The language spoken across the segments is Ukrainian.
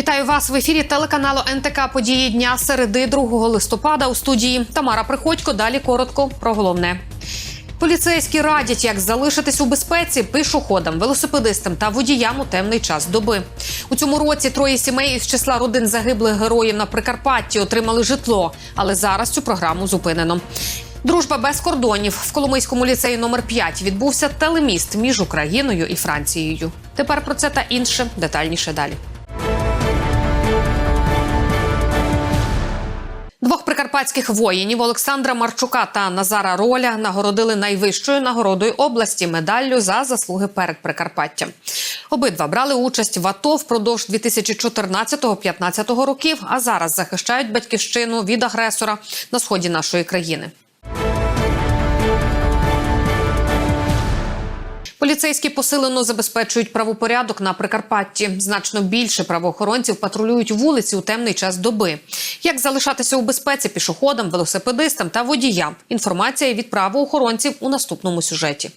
Вітаю вас в ефірі телеканалу НТК Події дня середи 2 листопада у студії Тамара Приходько. Далі коротко про головне. Поліцейські радять, як залишитись у безпеці пішоходам, велосипедистам та водіям у темний час доби. У цьому році троє сімей із числа родин загиблих героїв на Прикарпатті отримали житло, але зараз цю програму зупинено. Дружба без кордонів в Коломийському ліцеї номер 5 відбувся телеміст між Україною і Францією. Тепер про це та інше детальніше далі. Двох прикарпатських воїнів Олександра Марчука та Назара Роля нагородили найвищою нагородою області медаллю за заслуги перед Прикарпаттям. Обидва брали участь в АТО впродовж 2014-15 років, а зараз захищають батьківщину від агресора на сході нашої країни. Поліцейські посилено забезпечують правопорядок на Прикарпатті. Значно більше правоохоронців патрулюють вулиці у темний час доби. Як залишатися у безпеці пішоходам, велосипедистам та водіям? Інформація від правоохоронців у наступному сюжеті.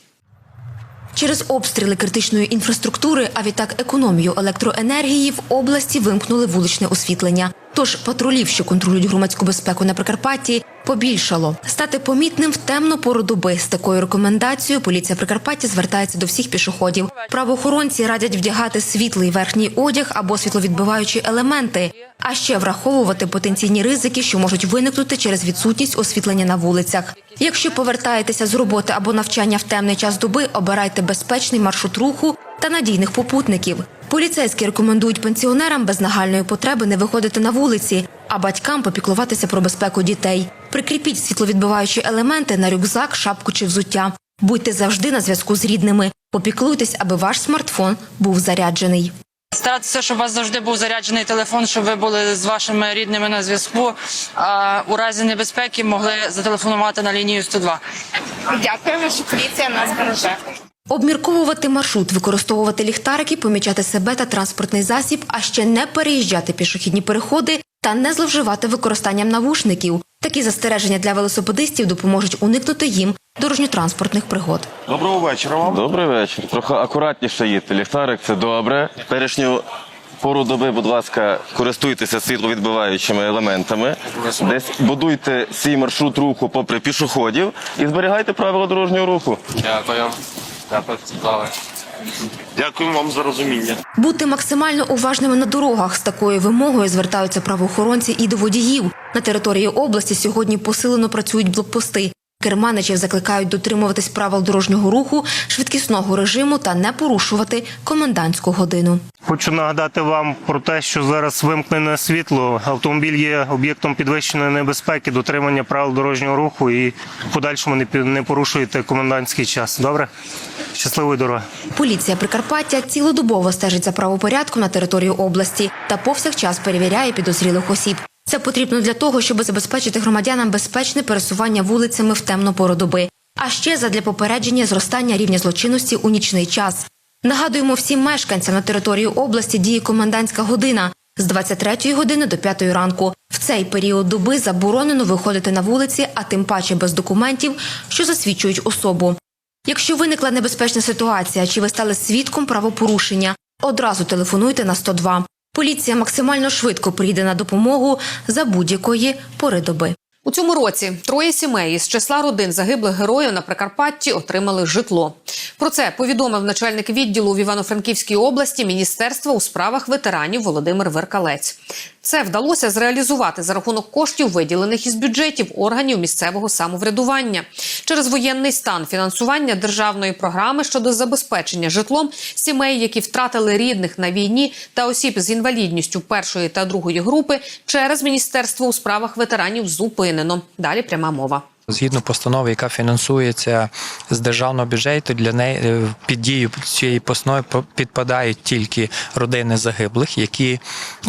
Через обстріли критичної інфраструктури, а відтак економію електроенергії в області вимкнули вуличне освітлення. Тож патрулів, що контролюють громадську безпеку на Прикарпатті, побільшало. Стати помітним в темну пору доби. З такою рекомендацією поліція Прикарпаття звертається до всіх пішоходів. Правоохоронці радять вдягати світлий верхній одяг або світловідбиваючі елементи, а ще враховувати потенційні ризики, що можуть виникнути через відсутність освітлення на вулицях. Якщо повертаєтеся з роботи або навчання в темний час доби, обирайте безпечний маршрут руху та надійних попутників. Поліцейські рекомендують пенсіонерам без нагальної потреби не виходити на вулиці, а батькам попіклуватися про безпеку дітей. Прикріпіть світловідбиваючі елементи на рюкзак, шапку чи взуття. Будьте завжди на зв'язку з рідними. Попіклуйтесь, аби ваш смартфон був заряджений. Старатися, щоб у вас завжди був заряджений телефон, щоб ви були з вашими рідними на зв'язку. А у разі небезпеки могли зателефонувати на лінію 102. Дякуємо, що поліція нас береже. Обмірковувати маршрут, використовувати ліхтарики, помічати себе та транспортний засіб, а ще не переїжджати пішохідні переходи та не зловживати використанням навушників. Такі застереження для велосипедистів допоможуть уникнути їм дорожньо-транспортних пригод. Доброго вечора вам. Добрий вечір. Трохи акуратніше їдьте. Ліхтарик це добре. Перешню пору доби, будь ласка, користуйтеся світловідбиваючими елементами. Десь будуйте свій маршрут руху попри пішоходів і зберігайте правила дорожнього руху. Дякую. Дякую. Дякую вам за розуміння. Бути максимально уважними на дорогах з такою вимогою звертаються правоохоронці і до водіїв. На території області сьогодні посилено працюють блокпости. Керманичів закликають дотримуватись правил дорожнього руху, швидкісного режиму та не порушувати комендантську годину. Хочу нагадати вам про те, що зараз вимкнене світло. Автомобіль є об'єктом підвищеної небезпеки, дотримання правил дорожнього руху і в подальшому не порушуєте комендантський час. Добре? Щасливої дороги. Поліція Прикарпаття цілодобово стежить за правопорядком на території області та повсякчас перевіряє підозрілих осіб. Це потрібно для того, щоб забезпечити громадянам безпечне пересування вулицями в темну пору доби, а ще задля попередження зростання рівня злочинності у нічний час. Нагадуємо всім мешканцям на території області діє комендантська година з 23 години до 5 ранку. В цей період доби заборонено виходити на вулиці, а тим паче без документів, що засвідчують особу. Якщо виникла небезпечна ситуація чи ви стали свідком правопорушення, одразу телефонуйте на 102. Поліція максимально швидко прийде на допомогу за будь-якої пори доби. У цьому році троє сімей із числа родин загиблих героїв на Прикарпатті отримали житло. Про це повідомив начальник відділу в Івано-Франківській області Міністерства у справах ветеранів Володимир Веркалець. Це вдалося зреалізувати за рахунок коштів, виділених із бюджетів органів місцевого самоврядування. Через воєнний стан фінансування державної програми щодо забезпечення житлом сімей, які втратили рідних на війні, та осіб з інвалідністю першої та другої групи через міністерство у справах ветеранів зупинено. Далі пряма мова. Згідно постанови, яка фінансується з державного бюджету, для неї е, під дію цієї постанови підпадають тільки родини загиблих, які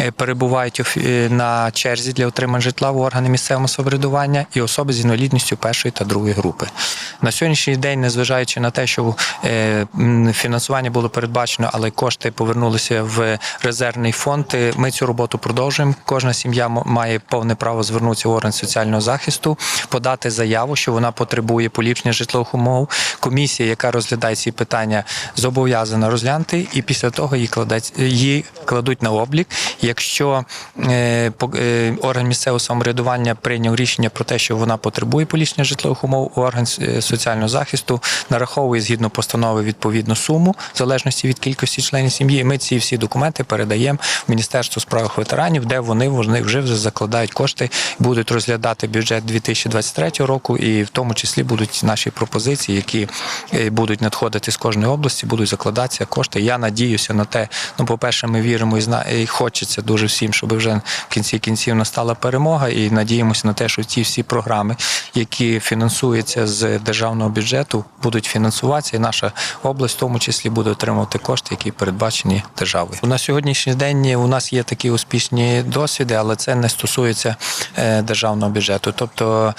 е, перебувають е, на черзі для отримання житла в органи місцевого самоврядування, і особи з інвалідністю першої та другої групи. На сьогоднішній день, незважаючи на те, що фінансування було передбачено, але кошти повернулися в резервний фонд. Ми цю роботу продовжуємо. Кожна сім'я має повне право звернутися в орган соціального захисту, подати заяву, що вона потребує поліпшення житлових умов. Комісія, яка розглядає ці питання, зобов'язана розглянути, і після того її кладуть, її кладуть на облік. Якщо е, е, орган місцевого самоврядування прийняв рішення про те, що вона потребує поліпшення житлових умов, орган е, соціального захисту нараховує згідно постанови відповідну суму в залежності від кількості членів сім'ї. Ми ці всі документи передаємо в Міністерство справ ветеранів, де вони, вони вже закладають кошти, будуть розглядати бюджет 2023 року, і в тому числі будуть наші пропозиції, які е, будуть надходити з кожної області, будуть закладатися кошти. Я надіюся на те. Ну, по-перше, ми віримо і зна і хочеться дуже всім, щоб вже в кінці кінців настала перемога. І надіємося на те, що ті всі програми, які фінансуються з державного бюджету, будуть фінансуватися, і наша область в тому числі буде отримувати кошти, які передбачені державою. На сьогоднішній день у нас є такі успішні досвіди, але це не стосується е, державного бюджету. Тобто,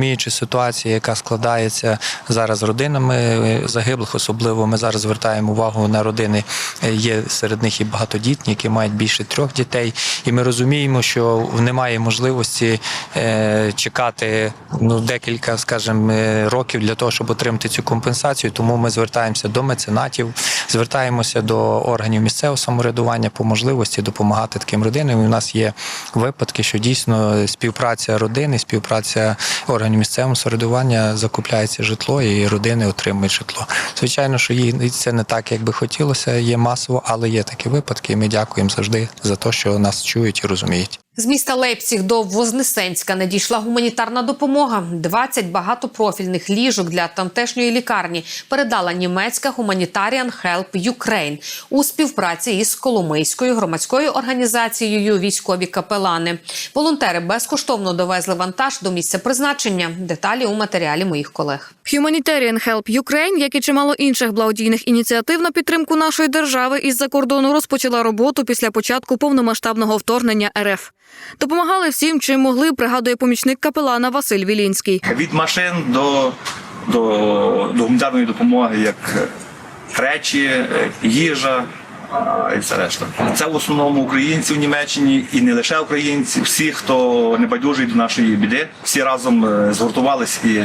розуміючи ситуацію, яка складається зараз з родинами загиблих, особливо ми зараз звертаємо увагу на родини. Є серед них і багатодітні, які мають більше трьох дітей, і ми розуміємо, що немає можливості е, чекати ну декілька, скажімо, е, років для того, щоб отримати цю компенсацію. Тому ми звертаємося до меценатів, звертаємося до органів місцевого самоврядування по можливості допомагати таким родинам. І у нас є випадки, що дійсно співпраця родини, співпраця органів місцевого самоврядування закупляється житло, і родини отримують житло. Звичайно, що їй це не так, як би хотілося, є масово, але є такі випадки. і Ми дякуємо завжди за те, що нас чують і розуміють. З міста Лейпціг до Вознесенська надійшла гуманітарна допомога. 20 багатопрофільних ліжок для тамтешньої лікарні передала німецька Humanitarian Help Ukraine у співпраці із Коломийською громадською організацією Військові капелани. Волонтери безкоштовно довезли вантаж до місця призначення. Деталі у матеріалі моїх колег. Humanitarian Help Ukraine, як і чимало інших благодійних ініціатив на підтримку нашої держави із-за кордону, розпочала роботу після початку повномасштабного вторгнення РФ. Допомагали всім, чим могли, пригадує помічник капелана Василь Вілінський. від машин до, до, до гуманітарної допомоги, як е, речі, е, їжа. І все решта. Це в основному українці в Німеччині і не лише українці, всі, хто не байдужий до нашої біди, всі разом е, згуртувались і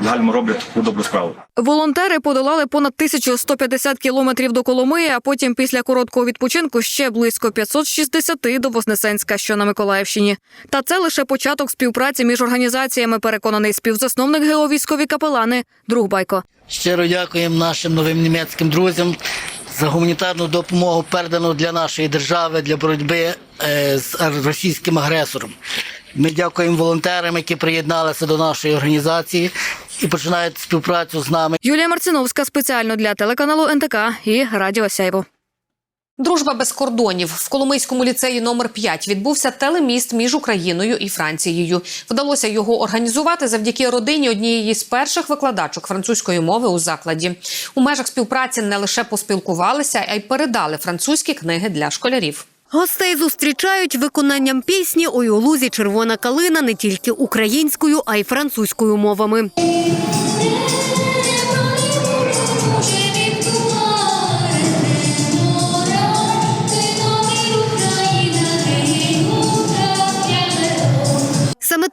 е, загально роблять таку добру справу. Волонтери подолали понад 1150 кілометрів до Коломиї, а потім після короткого відпочинку ще близько 560 до Вознесенська, що на Миколаївщині. Та це лише початок співпраці між організаціями, переконаний співзасновник ГЕО військові капелани друг Байко. Щиро дякуємо нашим новим німецьким друзям за гуманітарну допомогу, передану для нашої держави для боротьби е, з російським агресором. Ми дякуємо волонтерам, які приєдналися до нашої організації і починають співпрацю з нами. Юлія Марциновська спеціально для телеканалу НТК і Радіо Сяйво. Дружба без кордонів в Коломийському ліцеї номер 5 відбувся телеміст між Україною і Францією. Вдалося його організувати завдяки родині однієї з перших викладачок французької мови у закладі. У межах співпраці не лише поспілкувалися, а й передали французькі книги для школярів. Гостей зустрічають виконанням пісні «Ой у лузі червона калина» не тільки українською, а й французькою мовами.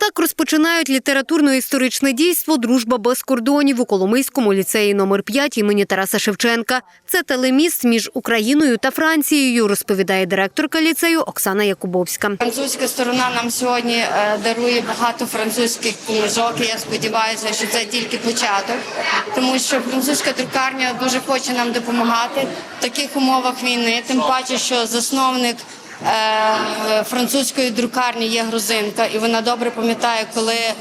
Так розпочинають літературно-історичне дійство Дружба без кордонів у Коломийському ліцеї номер 5 імені Тараса Шевченка. Це телеміст між Україною та Францією, розповідає директорка ліцею Оксана Якубовська. Французька сторона нам сьогодні е, дарує багато французьких книжок. Я сподіваюся, що це тільки початок, тому що французька друкарня дуже хоче нам допомагати в таких умовах війни. Тим паче, що засновник. Е, Французької друкарні є грузинка, і вона добре пам'ятає, коли е,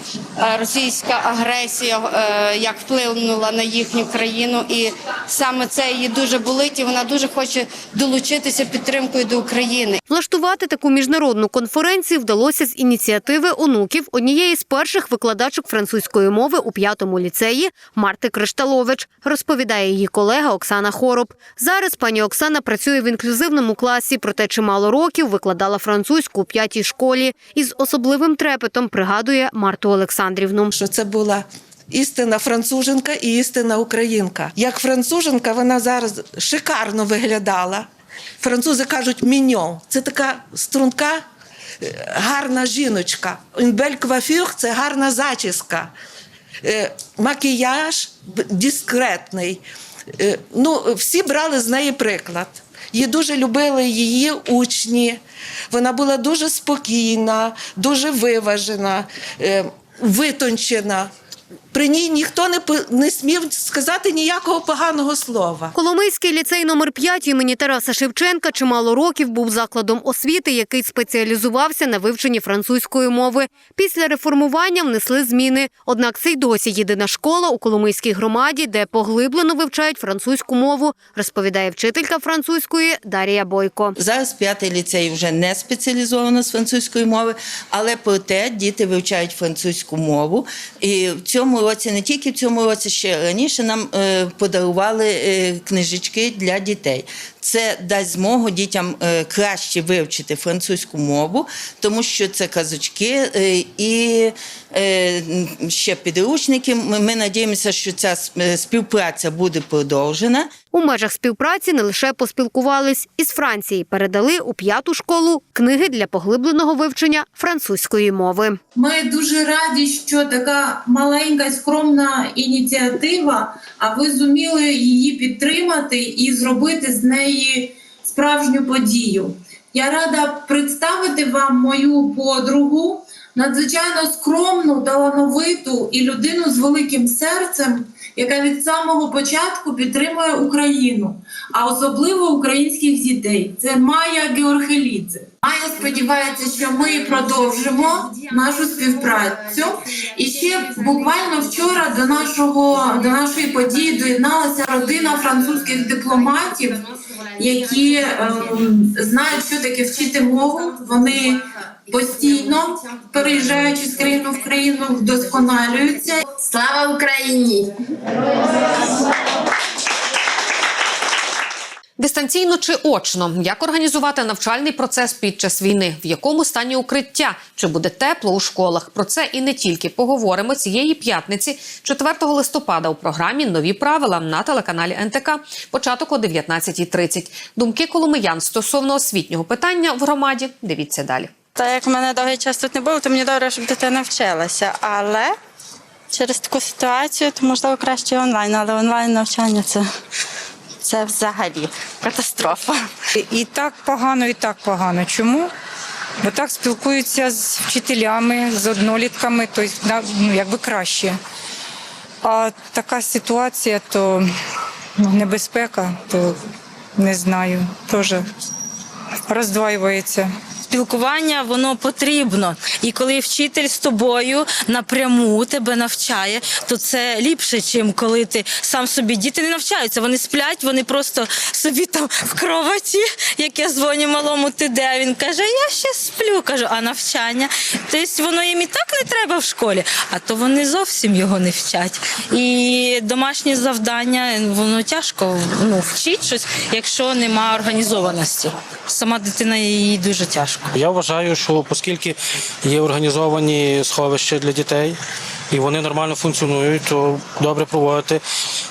російська агресія е, як вплинула на їхню країну, і саме це її дуже болить. І вона дуже хоче долучитися підтримкою до України. Влаштувати таку міжнародну конференцію вдалося з ініціативи онуків однієї з перших викладачок французької мови у п'ятому ліцеї Марти Кришталович, розповідає її колега Оксана Хороб. Зараз пані Оксана працює в інклюзивному класі, проте чимало років викладала французьку у п'ятій школі і з особливим трепетом пригадує Марту Олександрівну. що це була істинна француженка і істинна українка. Як француженка, вона зараз шикарно виглядала. Французи кажуть міньон. Це така струнка, е, гарна жіночка. Coiffure – це гарна зачіска. Е, Макіяж дискретний. Е, Ну, всі брали з неї приклад. Її дуже любили її учні. Вона була дуже спокійна, дуже виважена, е, витончена. При ній ніхто не, по- не смів сказати ніякого поганого слова. Коломийський ліцей номер 5 імені Тараса Шевченка чимало років був закладом освіти, який спеціалізувався на вивченні французької мови. Після реформування внесли зміни. Однак це й досі єдина школа у Коломийській громаді, де поглиблено вивчають французьку мову, розповідає вчителька французької Дарія Бойко. Зараз п'ятий ліцей вже не спеціалізовано з французької мови, але проте діти вивчають французьку мову. І в цьому році, не тільки в цьому році, ще раніше нам е, подарували е, книжечки для дітей. Це дасть змогу дітям е, краще вивчити французьку мову, тому що це казочки е, і е, ще підручники. Ми, надіємося, що ця співпраця буде продовжена. У межах співпраці не лише поспілкувались із Франції, передали у п'яту школу книги для поглибленого вивчення французької мови. Ми дуже раді, що така маленька скромна ініціатива, а ви зуміли її підтримати і зробити з неї справжню подію. Я рада представити вам мою подругу, надзвичайно скромну, талановиту і людину з великим серцем, яка від самого початку підтримує Україну, а особливо українських дітей. Це Майя Георгелідзе. Майя сподівається, що ми продовжимо нашу співпрацю. І ще буквально вчора до нашого до нашої події доєдналася родина французьких дипломатів, які ем, знають, що таке вчити мову. Вони постійно переїжджаючи з країни в країну, вдосконалюються. Слава Україні! Дистанційно чи очно, як організувати навчальний процес під час війни, в якому стані укриття, чи буде тепло у школах? Про це і не тільки поговоримо цієї п'ятниці, 4 листопада, у програмі Нові правила на телеканалі НТК. Початок о 19.30. Думки коломиян стосовно освітнього питання в громаді. Дивіться далі. Так як мене довгий час тут не було, то мені добре, щоб дитина вчилася. Але через таку ситуацію, то можливо краще онлайн, але онлайн навчання це, це взагалі катастрофа. І так погано, і так погано. Чому? Бо так спілкуються з вчителями, з однолітками, то ну, якби краще. А така ситуація, то небезпека, то не знаю, теж роздваюється. Спілкування воно потрібно. І коли вчитель з тобою напряму тебе навчає, то це ліпше, ніж коли ти сам собі діти не навчаються. Вони сплять, вони просто собі там в кроваті, як я дзвоню малому, ти де? Він каже, я ще сплю. Кажу, а навчання. Тобто воно їм і так не треба в школі, а то вони зовсім його не вчать. І домашні завдання воно тяжко ну, вчить щось, якщо нема організованості. Сама дитина їй дуже тяжко. Я вважаю, що оскільки є організовані сховища для дітей і вони нормально функціонують, то добре проводити.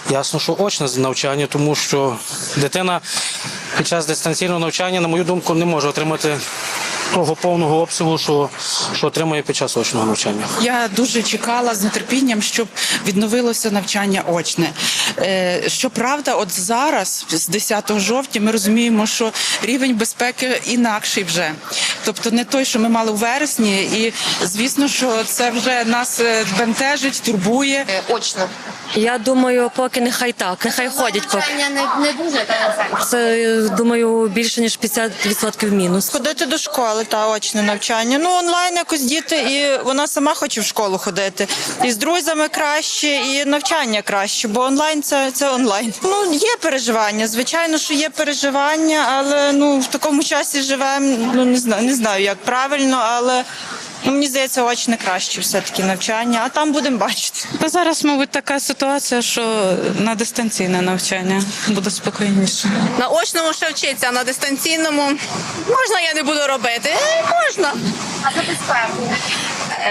Ясно, що очне навчання, тому що дитина під час дистанційного навчання, на мою думку, не може отримати того повного обсягу, що, що отримує під час очного навчання. Я дуже чекала з нетерпінням, щоб відновилося навчання очне. Е, Щоправда, от зараз, з 10 жовтня, ми розуміємо, що рівень безпеки інакший вже. Тобто не той, що ми мали у вересні, і звісно, що це вже нас е, бентежить, турбує. Очно. Я думаю, поки нехай так, нехай ходять поки. Не, не дуже Це думаю більше ніж 50% мінус. Ходити до школи та очне навчання. Ну онлайн якось діти, і вона сама хоче в школу ходити. І з друзями краще, і навчання краще, бо онлайн це, це онлайн. Ну є переживання. Звичайно, що є переживання, але ну в такому часі живемо. Ну не знаю, не знаю, як правильно, але. Ну, мені здається, очне краще все-таки навчання, а там будемо бачити. Та зараз, мабуть, така ситуація, що на дистанційне навчання буде спокійніше. На очному ще вчиться, а на дистанційному можна я не буду робити? Е, Можна. А за безпеку.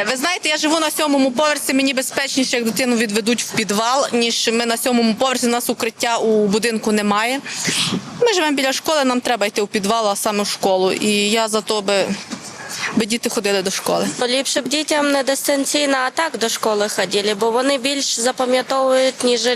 Е, Ви знаєте, я живу на сьомому поверсі. Мені безпечніше, як дитину відведуть в підвал, ніж ми на сьомому поверсі. У нас укриття у будинку немає. Ми живемо біля школи, нам треба йти у підвал, а саме в школу. І я за то би, би діти ходили до школи. Ліпше б дітям не дистанційно, а так до школи ходили, бо вони більш запам'ятовують, ніж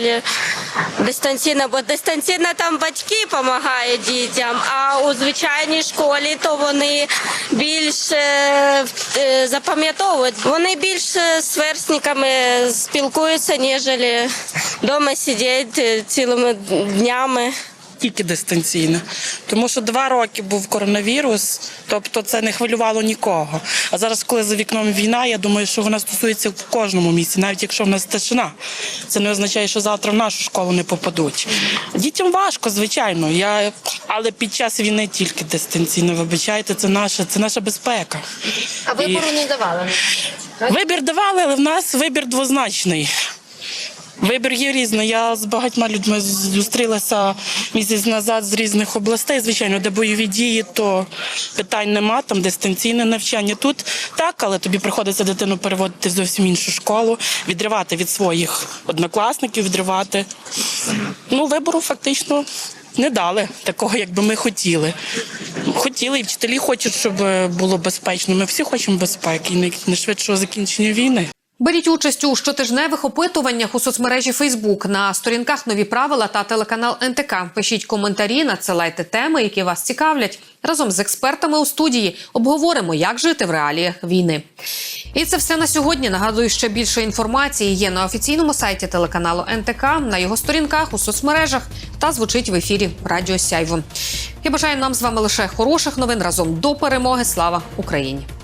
дистанційно, бо дистанційно там батьки допомагають дітям, а у звичайній школі то вони більш е, е, запам'ятовують. Вони більш е, з сверстниками спілкуються, ніж вдома сидять цілими днями. Тільки дистанційно, тому що два роки був коронавірус, тобто це не хвилювало нікого. А зараз, коли за вікном війна, я думаю, що вона стосується в кожному місці, навіть якщо в нас тишина. Це не означає, що завтра в нашу школу не попадуть. Дітям важко, звичайно. Я але під час війни тільки дистанційно. Вибачайте, це наша, це наша безпека. А вибору І- не давали. Вибір давали, але в нас вибір двозначний. Вибір є різний. Я з багатьма людьми зустрілася місяць назад з різних областей. Звичайно, де бойові дії, то питань нема, там дистанційне навчання. Тут так, але тобі приходиться дитину переводити зовсім іншу школу, відривати від своїх однокласників, відривати. Ну, вибору фактично не дали такого, як би ми хотіли. Хотіли, і вчителі хочуть, щоб е, було безпечно. Ми всі хочемо безпеки і най- найшвидшого закінчення війни. Беріть участь у щотижневих опитуваннях у соцмережі Фейсбук на сторінках нові правила та телеканал НТК. Пишіть коментарі, надсилайте теми, які вас цікавлять. Разом з експертами у студії обговоримо, як жити в реаліях війни. І це все на сьогодні. Нагадую, ще більше інформації є на офіційному сайті телеканалу НТК, на його сторінках у соцмережах та звучить в ефірі Радіо Сяйво. Я бажаю нам з вами лише хороших новин разом до перемоги. Слава Україні!